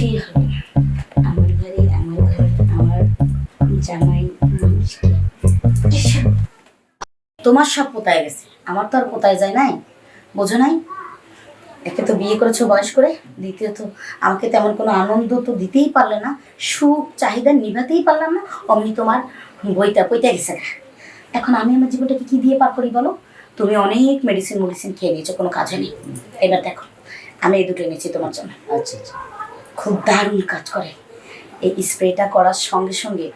কিছুই হবে আমার বাড়ি, আমার ঘর, আমার জামাই তোমার সব পোতায় গেছে। আমার তো আর পোতায় যায় নাই। বোঝো নাই? একে তো বিয়ে করেছ বয়স করে। দ্বিতীয়ত, আমাকে তেমন কোনো আনন্দ তো দিতেই পারলে না। সুখ, চাহিদা নিভাতেই পারলাম না। অমনি তোমার বইটা বইটা গেছে না এখন আমি আমার জীবনটাকে কি দিয়ে পার করি বলো? তুমি অনেক মেডিসিন মেডিসিন খেয়ে নিয়েছো, কোনো কাজে নেই। এবার দেখো, আমি এই দুটো এনেছি তোমার জন্য। আচ্ছা আচ্ছা। খুব দারুণ কাজ করে। এই স্প্রেটা করার সঙ্গে সঙ্গে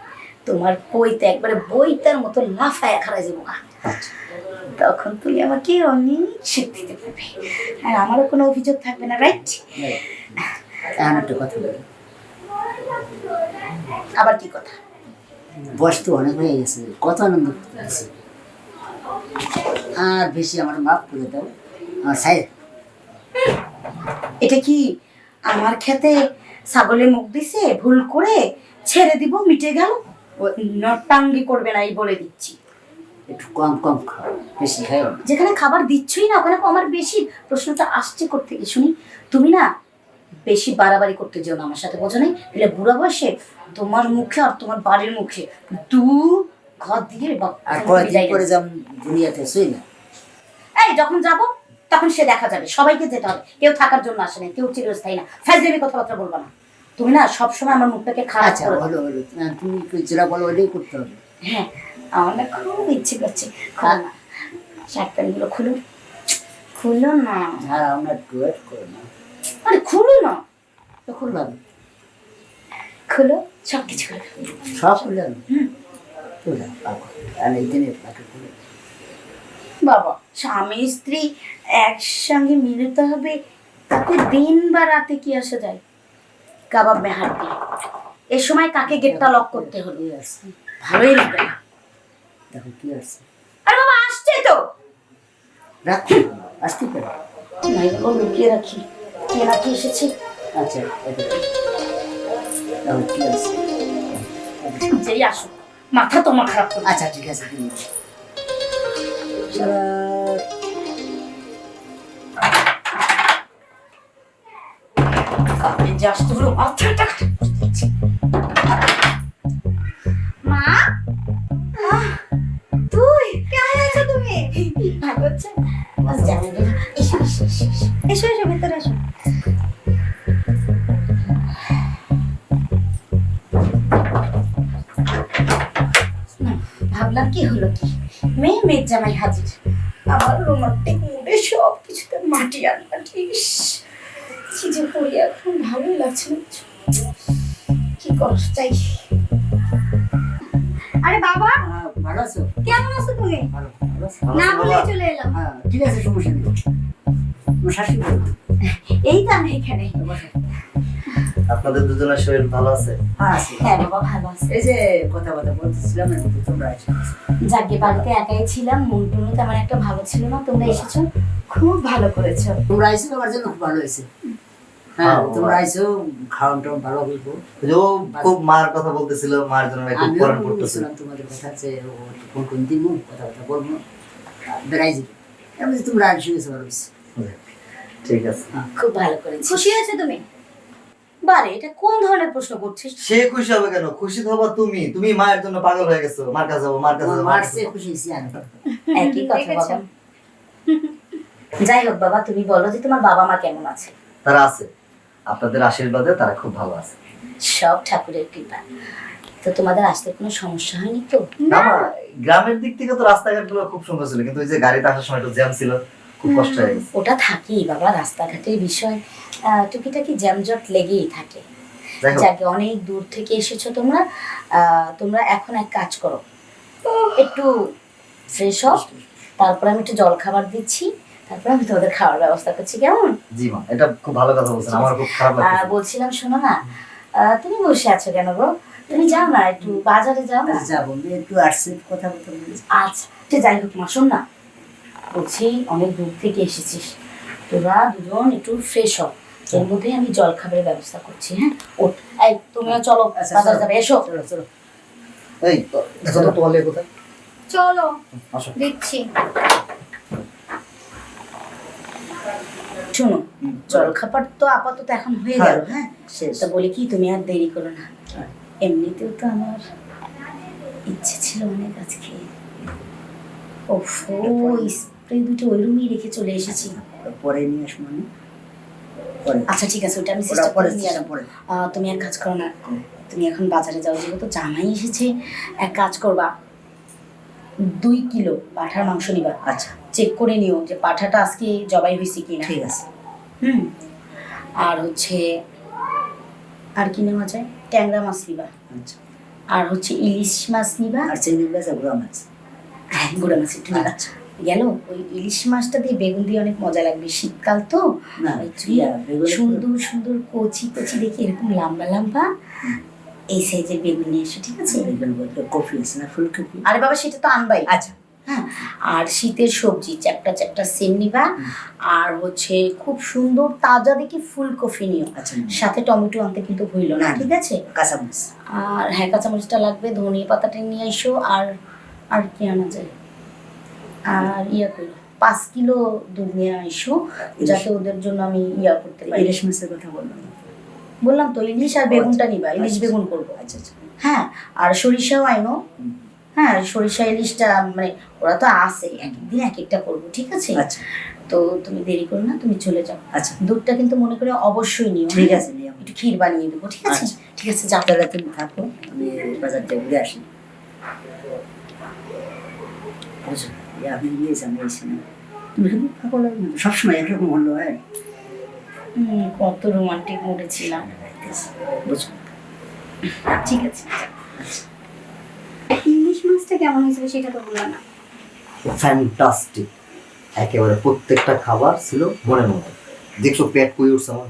তোমার বইতে একবারে বইটার মতো লাফায় খারাই যাব। আচ্ছা। তখন তুমি আমাকে অনেক শীত দিতে পারবে। আর আমারও কোনো অভিযোগ থাকবে না রাইট এখন একটা কথা বলি। আবার কি কথা? বয়স তো অনেক হয়ে গেছে। কত আনন্দ আছে আর বেশি আমার মাফ করে দাও। আমার সাই এটা কি আমার খেতে ছাগলে মুখ দিছে ভুল করে ছেড়ে দিব মিটে গেল। নটাঙ্গি করবে না এই বলে দিচ্ছি। একটু কম কম খাও বেশি খাও যেখানে খাবার দিচ্ছই না ওখানে আমার বেশি প্রশ্নটা আসছে করতে কি শুনি। তুমি না বেশি বাড়াবাড়ি করতে যেও না আমার সাথে বোঝো নাই? এলে বুড়া বয়সে তোমার মুখে আর তোমার বাড়ির মুখে দু ঘর দিয়ে আর কয়দিন যেমন দুনিয়াতে শুই না। এই যখন যাব তখন সে দেখা যাবে সবাইকে যেতে হবে। কেউ থাকার জন্য আসে না কেউ চিরস্থায়ী না। ফাজলামি কথাবার্তা বলব না। তুমি না সবসময় আমার মুখটাকে খারাপ আচ্ছা করে দাও। হলো। হলো তুমি যেটা বলো ওইটাই করতে হবে। হ্যাঁ আমার না খুব ইচ্ছে করছে। খুলো না। শার্ট প্যান্টগুলো খুলো। খুলো না। আর আমরা একটু করো না আরে খুলো না। তো খুললাম। খুলো সব কিছু খুলো। সব খুললাম? খুললাম আর বাবা। স্বামী স্ত্রী একসঙ্গে মিলিত হবে তাতে দিন বা রাতে কি আসা যায়? কাবাব মেহার এ সময় কাকে গেটটা লক করতে হলো ভালোই লাগবে না। দেখো কি আছে আরে বাবা আসছে তো। রাখো আসতে পারে না এগুলো লুকিয়ে রাখি। কে নাকি এসেছে? আচ্ছা দেখো। কি আছে যেই আসুক মাথা তোমার খারাপ করে আচ্ছা ঠিক আছে তুমি সারা যে আসতে হলো মাথাটা খারাপ করে দিচ্ছে। মা তুই কেমন আছো তুমি? ভালো হচ্ছে এসো এসো এসো এসো। এসো এসো ভেতরে এসো ভাবলাম কি হলো কি? মেয়ে মেয়ের জামাই হাজির। আমার রোমান্টিক মুডে সব কিছুতে মাটি আর মাটি কি যে করি এখন ভালোই লাগছে না কি আরে বাবা! ভালো আছো? কেমন আছো তুমি? ভালো ভালো আছো? না বলে চলে এলাম। হ্যাঁ ঠিক আছে সমস্যা নেই। শাশুড়ি এই তো আমি এখানে। আপনাদের দুজনের শরীর ভালো আছে? হ্যাঁ হ্যাঁ বাবা ভালো আছে। এই যে কথা কথা বলতেছিলাম তোমরা যাকে বাড়িতে একাই ছিলাম মন টুনও তেমন একটা ভালো ছিল না। তোমরা এসেছ? খুব ভালো করেছ। তোমরা আইসো আমার জন্য খুব ভালো হয়েছে। হ্যাঁ হ্যাঁ, তোমরা আইসো খাওয়ান টাওয়ান ভালো হইব। ও খুব মার কথা বলতেছিল মার জন্য নাকি খুব পড়তেছিল তোমাদের কথা যে ও কোন দিন কথা কথা বলব বেড়াই যাবে এমনি তোমরা আসে গেছো ভালো ঠিক আছে। খুব ভালো করেছ খুশি হয়েছে তুমি? বারে এটা কোন ধরনের প্রশ্ন করছিস? সে খুশি হবে কেন? খুশি তো হবা তুমি। তুমি মায়ের জন্য পাগল হয়ে গেছো। মার কাছে যাব মার কাছে যাব, মার মার কাছে চেয়ে যাব। খুশি হয়েছি আমি। একই কথা বাবা। যাই হোক বাবা তুমি বলো যে তোমার বাবা মা কেমন আছে? তারা আছে। আপনাদের আশীর্বাদে তারা খুব ভালো আছে। সব ঠাকুরের কৃপা। তো তোমাদের আসতে কোনো সমস্যা হয়নি তো? না গ্রামের দিক থেকে তো রাস্তাঘাটগুলো খুব সুন্দর ছিল কিন্তু ওই যে গাড়িতে আসার সময় একটু জ্যাম ছিল খুব কষ্ট হয়ে গেছে। ওটা থাকেই বাবা রাস্তাঘাটের বিষয় টুকিটাকি জ্যামজট লেগেই থাকে। যাকে অনেক দূর থেকে এসেছ তোমরা আহ, তোমরা এখন এক কাজ করো। একটু ফ্রেশ হও তারপর আমি একটু জল খাবার দিচ্ছি। তারপর আমি তোমাদের খাওয়ার ব্যবস্থা করছি কেমন? জি মা এটা খুব ভালো কথা বলছেন আমার খুব খারাপ লাগছে বলছিলাম শোনো না তুমি বসে আছো কেন গো? তুমি যাও না একটু বাজারে যাও না? যাব একটু আসছে কথা বলতে আচ্ছা সে যাই হোক মা শোন না বলছি অনেক দূর থেকে এসেছিস। তোরা দুজন একটু ফ্রেশ হ এর মধ্যে আমি জল খাবারের ব্যবস্থা করছি হ্যাঁ? ওঠ। এই তুমিও চলো আচ্ছা, বাজারে যাবে এসো। চলো চলো। এই দেখো তো তোয়ালে কোথায়? চলো আসো। দিচ্ছি শোনো জলখাবার তো আপাতত এখন হয়ে হ্যাঁ। গেল হ্যাঁ? তো বলি কি তুমি আর দেরি করো না। হ্যাঁ। এমনিতেও তো আমার ইচ্ছে ছিল অনেক আজকে। ওফ স্প্রে দুটো ওই রুমেই রেখে চলে এসেছি। পরে নিয়ে আসব আচ্ছা ঠিক আছে ওটা আমি চেষ্টা করে নিয়ে তুমি এক কাজ করো না তুমি এখন বাজারে যাও যেহেতু জামাই এসেছে এক কাজ করবা। দুই কিলো পাঠার মাংস নিবা। আচ্ছা। চেক করে নিও যে পাঠাটা আজকে জবাই হয়েছে কিনা। ঠিক আছে। হুম। আর হচ্ছে আর কি নেওয়া যায় ট্যাংরা মাছ নিবা। আচ্ছা। আর হচ্ছে ইলিশ মাছ নিবা। আর চিংড়ি মাছ আর গুঁড়া মাছ। হ্যাঁ গুঁড়া মাছ একটু নিবা। আচ্ছা। গেল? ওই ইলিশ মাছটা দিয়ে বেগুন দিয়ে অনেক মজা লাগবে। শীতকাল তো। সুন্দর সুন্দর কচি কচি দেখে এরকম লম্বা লম্বা। এই সাইজের বেগুন নিয়ে এসো ঠিক বেগুন আছে না ফুলকপি? আরে বাবা সেটা তো আনবাই। আচ্ছা। হ্যাঁ? আর শীতের সবজি চ্যাপটা চ্যাপটা সেম নিবা। আর হচ্ছে খুব সুন্দর তাজা দেখি ফুলকপি নিও। আচ্ছা সাথে টমেটো আনতে কিন্তু হইল না। ঠিক আছে? কাঁচা মাছ আর হ্যাঁ কাঁচামরিচটা লাগবে ধনিয়া পাতাটা নিয়ে এসো আর আর কি আনা যায়? আর ইয়া করো পাঁচ কিলো দুধ নিয়ে এসো যাতে ওদের জন্য আমি ইয়া করতে পারি। ইলিশ মাছের কথা বললাম। বললাম তো ইলিশ আর বেগুনটা নিবা ইলিশ বেগুন করব। আচ্ছা আচ্ছা। হ্যাঁ আর সরিষাও আইনো। হ্যাঁ সরিষা ইলিশটা মানে ওরা তো আসে এক একদিন এক একটা করব ঠিক আছে? আচ্ছা। তো তুমি দেরি করো না তুমি চলে যাও। আচ্ছা। দুধটা কিন্তু মনে করে অবশ্যই নিও ঠিক হ্যাঁ? আছে একটু ক্ষীর বানিয়ে দেবো ঠিক আছে? আচ্ছা। ঠিক আছে যাও। তাহলে তুমি থাকো আমি বাজার থেকে ঘুরে আসি। আপনি আমি এসে তুমি শুধু থাকো সবসময় একরকম হলো হ্যাঁ? কত রোমান্টিক মুডে ছিলাম। বুঝো ঠিক আছে মাছটা কেমন হয়েছিল সেটা তো বললাম না। ফ্যান্টাস্টিক একেবারে প্রত্যেকটা খাবার ছিল মনের মতো। দেখছ পেট কই উঠছে আমার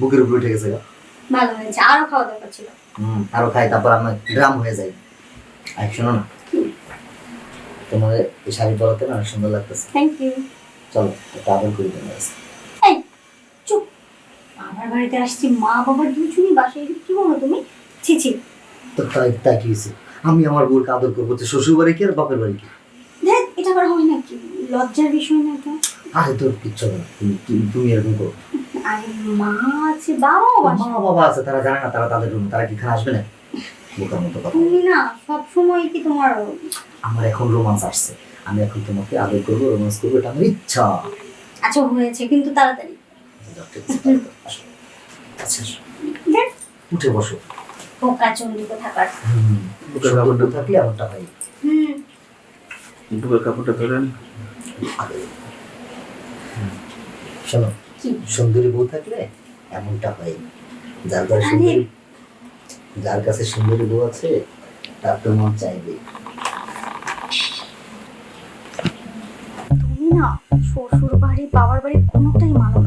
বুকের উপরে উঠে গেছে ভালো হয়েছে আরও খাওয়া দরকার ছিল। হুম আরও খাই তারপর আমার ড্রাম হয়ে যায়। আর শোনো না তোমার এই শাড়ি পরাতে না সুন্দর লাগতেছে। থ্যাংক ইউ চলো একটা আদর করি তোমার কাছে। এই চুপ। আমার বাড়িতে আসছি মা বাবা দুজনই বাসায় কি বলো তুমি? ছি ছি। তো তাই তাই কি হয়েছে? আমি আমার বউকে আদর করব তো শ্বশুর বাড়ি কি আর বাপের বাড়ি কি? দেখ এটা আবার হয় নাকি লজ্জার বিষয় না এটা? আরে তোর কিচ্ছু না। তুমি এরকম করো। আরে মা আছে বাবাও মা বাবা আছে তারা জানে না তারা তাদের রুম তারা কি খানা আসবে না বোকার মতো কথা তুমি না সব সময় কি তোমার আমার এখন রোমান্স আসছে। আমি এখন তোমাকে আদর করব রোমান্স করব এটা আমার ইচ্ছা। আচ্ছা হয়েছে কিন্তু তাড়াতাড়ি। আচ্ছা আসো। দেখ। উঠে বসো। পোকা চন্ডিত থাকার। হুম সুন্দর থাকলে এমনটা হয়। হুম। বুকের কাপড়টা ধরেন। শোনো সুন্দরী বউ থাকলে এমনটা হয়। যার কাছে সুন্দরী যার কাছে সুন্দরী বউ আছে তার তো মন চাইবে তুমি না শ্বশুর বাড়ি বাবার বাড়ি কোনোটাই মানো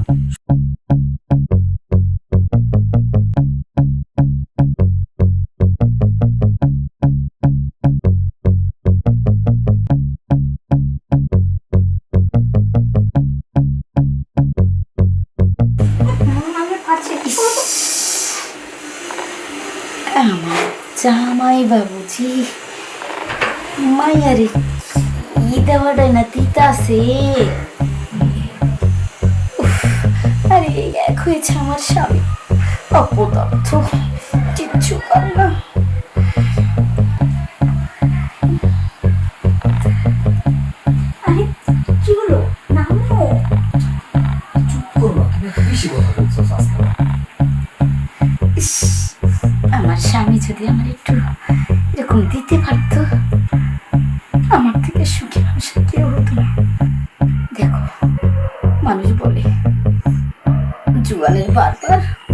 আরে এক হয়েছে আমার স্বামী। অপদার্থ কিচ্ছু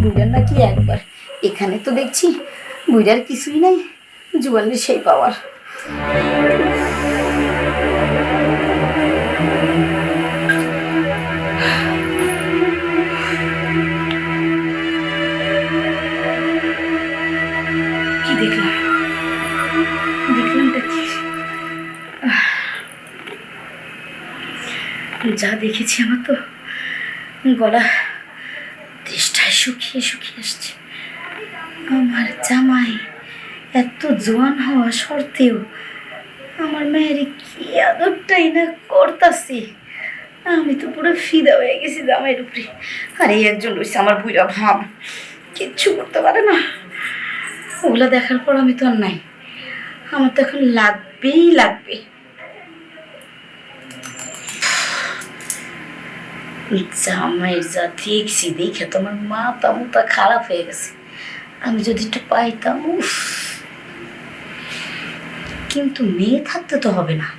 বুড়ার নাকি একবার। এখানে তো দেখছি বুড়ার কিছুই নাই জুয়ানের সেই পাওয়ার। কি দেখলাম? যা দেখেছি আমার তো গলা শুকিয়ে শুকিয়ে আসছে। আমার জামাই এত জোয়ান হওয়া সত্ত্বেও আমার মেয়ের কি আদরটাই না করতাছি। আমি তো পুরো ফিদা হয়ে গেছি জামাইয়ের উপরে। আর, এই একজন রয়েছে আমার বুড়া ভাব। কিচ্ছু করতে পারে না। ওগুলো দেখার পর আমি তো আর নাই। আমার তো এখন লাগবেই লাগবে। জামাইয়ের যা দেখছি, দেখে তো আমার মাথা খারাপ হয়ে গেছে। আমি যদি একটু পাইতাম, উফ। কিন্তু মেয়ে থাকতে তো হবে না।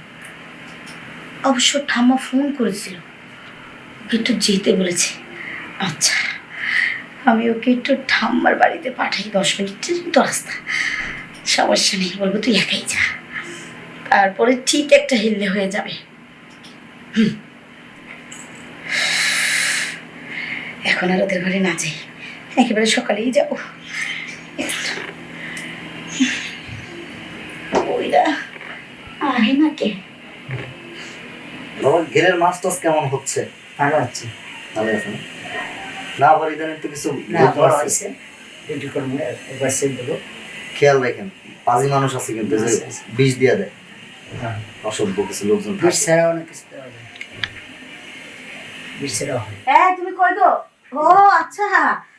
অবশ্য ঠাম্মা ফোন করেছিল, ওকে একটু যেতে বলেছে। আচ্ছা আমি ওকে একটু ঠাম্মার বাড়িতে পাঠাই, দশ মিনিটের তো রাস্তা। সমস্যা নেই, বলব তুই একাই যা। তারপরে ঠিক একটা হিললে হয়ে যাবে। হুম। এখন আর ওদের ঘরে না যাই। একেবারে সকালেই যাব। ওইরা আহে না কে? বাবা ঘেরের মাছ টাছ কেমন হচ্ছে? ভালো আছে। ভালো আছে না? না আবার ইদানিং তো কিছু না বলতে বড় পারছি। হয়েছে। ডিউটি করব একবার সেল দেবো। খেয়াল রাখেন পাজি মানুষ আছে কিন্তু যে। বিষ দিয়ে দেয়। হ্যাঁ। অসভ্য কিছু লোকজন বিষ। ছাড়াও অনেক কিছু দেওয়া যায়। বিষ হয়। হ্যাঁ তুমি কই গো? ও আচ্ছা।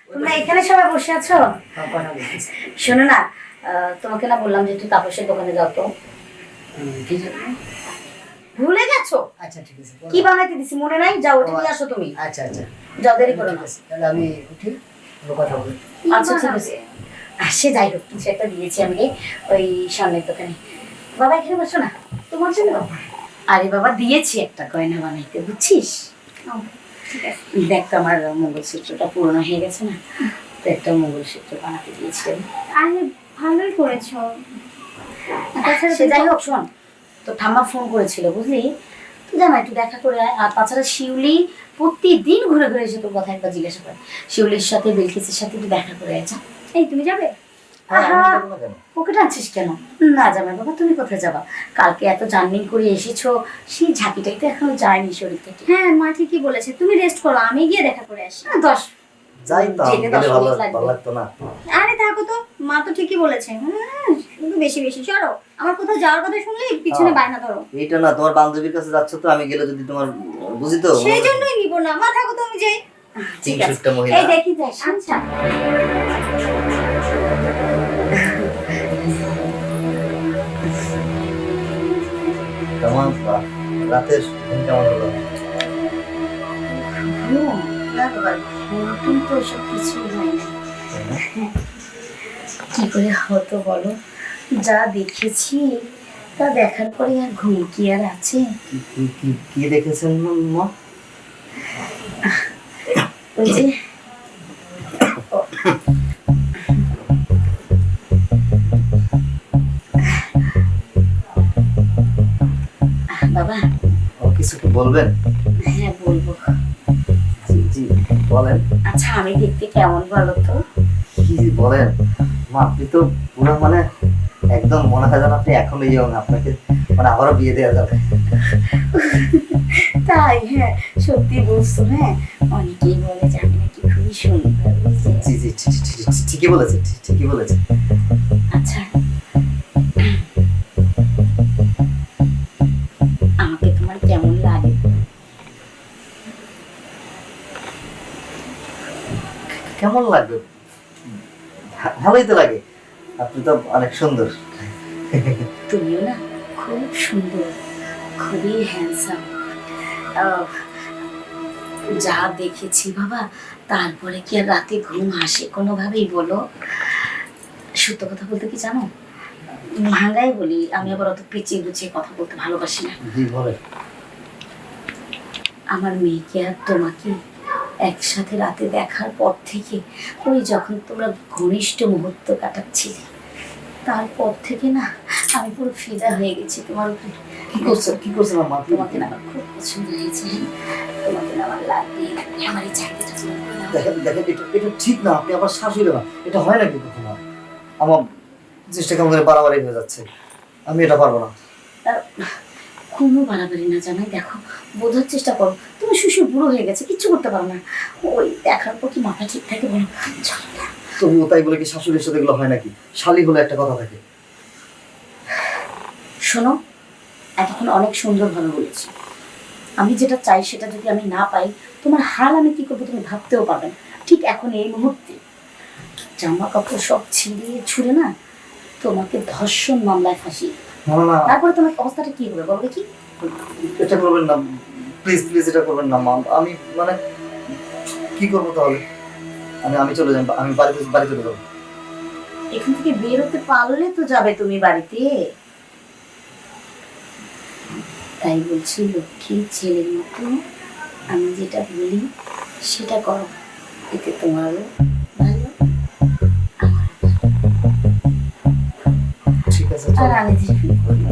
তোমরা এখানে সবাই বসে আছো? হ্যাঁ, শোনো না আহ, তোমাকে না বললাম যে একটু তাপসের দোকানে যাও তো। ভুলে গেছো? আচ্ছা ঠিক আছে কি বানাইতে দিছি? মনে নাই? যাও উঠে নিয়ে আসো তুমি। আচ্ছা আচ্ছা। যাও দেরি করো না। তাহলে আমি উঠি কথা বলি। আচ্ছা ঠিক আছে। আর সে যাই হোক কিছু একটা দিয়েছি আমি ওই সামনের দোকানে। বাবা এখানে বসো না। তোমার জন্য? আরে বাবা দিয়েছি একটা গয়না বানাইতে বুঝছিস? দেখ তো আমার মঙ্গলসূত্রটা পুরনো হয়ে গেছে না। তো একটা মঙ্গলসূত্র বানাতে দিয়েছি আমি। আরে ভালোই করেছ। সে যাই হোক শোন তো ঠাম্মা ফোন করেছিল বুঝলি? তুই জানা একটু দেখা করে আয়। আর তাছাড়া শিউলি প্রতিদিন ঘুরে ঘুরে এসে তোর কথা একবার জিজ্ঞাসা করে। শিউলির সাথে বিলকিসের সাথে একটু দেখা করে আয় এই তুমি যাবে? ওকে টানছিস কেন? না জামাই বাবা তুমি কোথায় যাবা? কালকে এত জার্নিং করে এসেছ সেই ঝাঁকিটাই তো এখনও যায়নি শরীর থেকে। হ্যাঁ মা ঠিকই বলেছে তুমি রেস্ট করো আমি গিয়ে দেখা করে আসি। আহ, দশ আরে থাকো তো মা তো ঠিকই বলেছে। হ্যাঁ বেশি বেশি সরো আমার কোথাও যাওয়ার কথা শুনলে? পিছনে হ্যাঁ। বায়না ধরো। এইটা না তোমার বান্ধবীর কাছে যাচ্ছ তো আমি গেলে যদি তোমার বুঝি তো? সেই জন্যই নিব না। মা থাকো তো আমি যাই। ঠিক আছে। এই দেখি যাই আচ্ছা। ঘুম কেমন হলো? তো? কি করে হতো বলো? যা দেখেছি তা দেখার পরে আর ঘুম কি আর আছে? কি দেখেছেন মা? ওই যে বাবা। ও কিছু কি বলবেন? হ্যাঁ বলব। জি জি বলেন। আচ্ছা আমি দেখতে কেমন বলো তো? কি বলেন। মা আপনি তো পুরো মানে একদম মনে হয় যেন আপনি এখনও ইয়ং আপনাকে মানে আবারও বিয়ে দেওয়া যাবে। তাই হ্যাঁ সত্যি বলছো হ্যাঁ। অনেকেই বলে যে আমি নাকি খুবই সুন্দর জি জি ঠিক- ঠিক- ঠিক- ঠিকই বলেছে ঠিকই বলেছে কেমন লাগবে? ভালোই তো লাগে। আপনি তো অনেক সুন্দর। তুমিও না খুব সুন্দর খুবই হ্যান্ডসাম যা দেখেছি বাবা তারপরে কি আর রাতে ঘুম আসে কোনোভাবেই বলো? সত্য কথা বলতে কি জানো? ভাঙ্গাই বলি আমি আবার অত পেঁচিয়ে গুছিয়ে কথা বলতে ভালোবাসি না। আমার মেয়েকে আর তোমাকে একসাথে রাতে দেখার পর থেকে ওই যখন তোমরা ঘনিষ্ঠ মুহূর্ত কাটাচ্ছিলে তারপর থেকে না আমি পুরো ফিদা হয়ে গেছি। তোমার উপরে কি করছে? কি করছে মা তোমাকে না আমার খুব পছন্দ হয়েছে। তোমাকে না আমার লাগবে আমার এই চাকরিটা দেখেন দেখেন এটা এটা ঠিক না। আপনি আবার শাশুড়ি না এটা হয় নাকি কখনো? আমার চেষ্টা কেমন করে বাড়াবাড়ি হয়ে যাচ্ছে? আমি এটা পারব না। কোনো বাড়াবাড়ি না জানাই। দেখো বোঝার চেষ্টা করো। তুমি শ্বশুর বুড়ো হয়ে গেছে কিচ্ছু করতে পারো না। ওই দেখার পর কি মাথা ঠিক থাকে বলো? চলো না। তবুও তাই বলে কি শাশুড়ির সাথে এগুলো হয় নাকি? শালি হলে একটা কথা থাকে। শোনো এতক্ষণ অনেক সুন্দরভাবে বলেছি। আমি যেটা চাই সেটা যদি আমি না পাই তোমার হাল আমি কি করব তুমি ভাবতেও পারবে না। ঠিক এখন এই মুহূর্তে। জামা কাপড় সব ছিঁড়িয়ে ছুড়ে না তোমাকে ধর্ষণ মামলায় ফাঁসি তারপরে তোমার অবস্থাটা কি হবে বলো কি এটা করবেন না। প্লিজ প্লিজ এটা করবেন না মা আমি মানে কি করব তাহলে? আমি আমি চলে যাই আমি বাড়িতে বাড়ি চলে যাব। এখান থেকে বেরোতে পারলে তো যাবে তুমি বাড়িতে। তাই বলছি লক্ষ্মী ছেলের মতো আমি যেটা বলি সেটা করো। এতে তোমারও ভালো ঠিক আছে আর আমি যে ফিল করব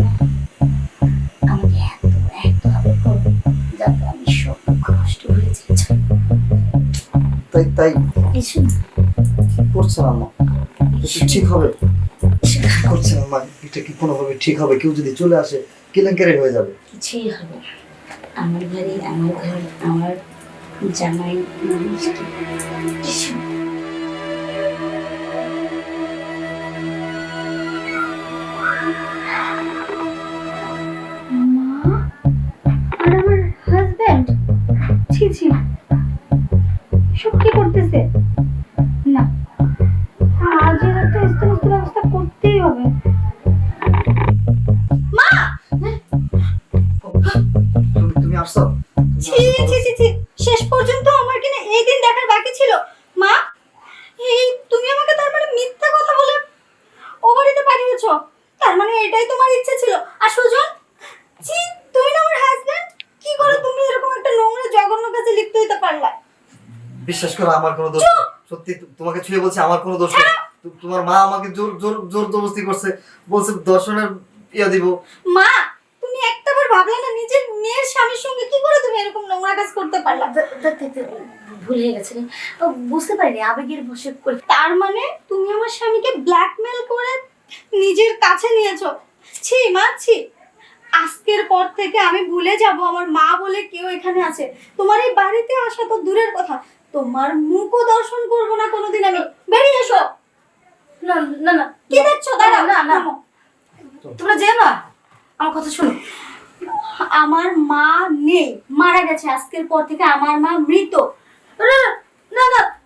তাই তাই এসো না, কি করছেন আম্মা এটা এসো, ঠিক হবে? এসো না। আম্মা এটা কি কোনোভাবে ঠিক হবে? কেউ যদি চলে আসে কেলেঙ্কারি হয়ে যাবে। কিছুই হবে আমার বাড়ি আমার ঘর আমার জামাই মানুষকে মা আর আমার হাজবেন্ড ছি ছি। সব কি করতেছে? না। আজ এর একটা স্তরস্ত ব্যবস্থা করতেই হবে। তুমি তুমি আসছো? ছি ছি ছি ছি। শেষ পর্যন্ত আমার কিনা এই দিন দেখার বাকি ছিল। মা এই তুমি আমাকে তার মানে মিথ্যা কথা বলে ও বাড়িতে পাঠিয়েছ। তার মানে এটাই তোমার ইচ্ছে ছিল। আর সুজন ছি তুমি না আমার হাজবেন্ড কি করে তুমি এরকম একটা নোংরা জঘন্য কাজে লিপ্ত হইতে পারলা? বিশ্বাস করো আমার কোনো দোষ সত্যি তু- তোমাকে ছুঁয়ে বলছি আমার কোনো দোষ নেই। তোমার মা আমাকে জোর জোর জোর জবরদস্তি করছে। বলছে দর্শনের ইয়া দিব। মা তুমি একটাবার ভাবলে না নিজের মেয়ের স্বামীর সঙ্গে কি করে তুমি এরকম নোংরা কাজ করতে পারলা? ভুল হয়ে গেছে বুঝতে পারিনি আবেগের বসে করে। তার মানে তুমি আমার স্বামীকে ব্ল্যাকমেল করে নিজের কাছে নিয়েছো? ছি মা ছি। আজকের পর থেকে আমি ভুলে যাব আমার মা বলে কেউ এখানে আছে। তোমার এই বাড়িতে আসা তো দূরের কথা। তোমার মুখও দর্শন করব না কোনোদিন আমি। বেরিয়ে এসো। না না না। কি দেখছ? দাঁড়াও। না, না। তোমরা যেও না। আমার কথা শোনো। আমার মা নেই। মারা গেছে। আজকের পর থেকে আমার মা মৃত। না না, না না।